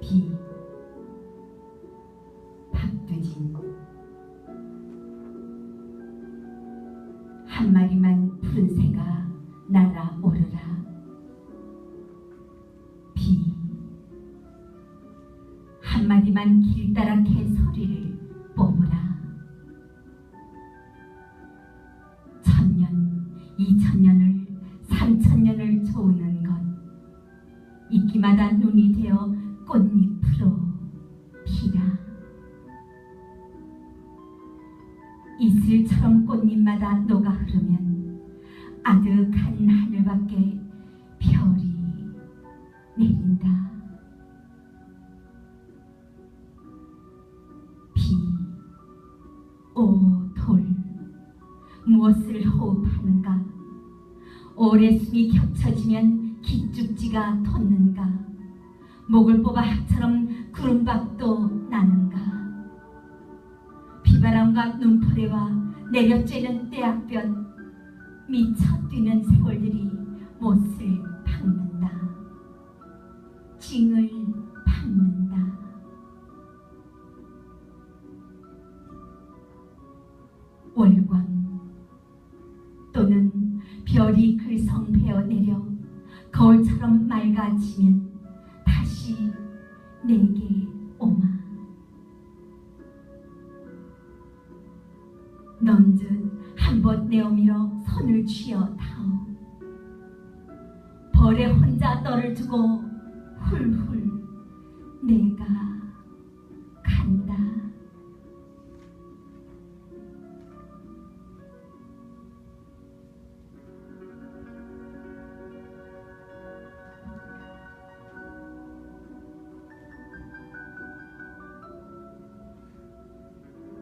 비 박두진 한 마리만 푸른 새가 날아오르라. 비 한 마디만 길다랗게 소리를 뽑으라. 천년, 이천년을, 삼천년을 조우는 것. 이끼마다 눈이 되어 꽃잎으로 피라. 이슬처럼 꽃잎마다 녹아 흐르면 아득한 하늘 밖에 별이 내린다. 비, 오, 돌 무엇을 호흡하는가? 오래 숨이 겹쳐지면 기죽지가 돋는가 목을 뽑아 학처럼 구름박도 나는가? 비바람과 눈포레와 내려쬐는 떼약볕 미쳐 뛰는 세월들이 못을 박는다. 징을 박는다. 월광 또는 별이 글성 베어 내려 거울처럼 맑아지면 다시 내게 오마. 넌즉 한번 내어밀어 손을 쥐어 타오 벌에 혼자 너를 두고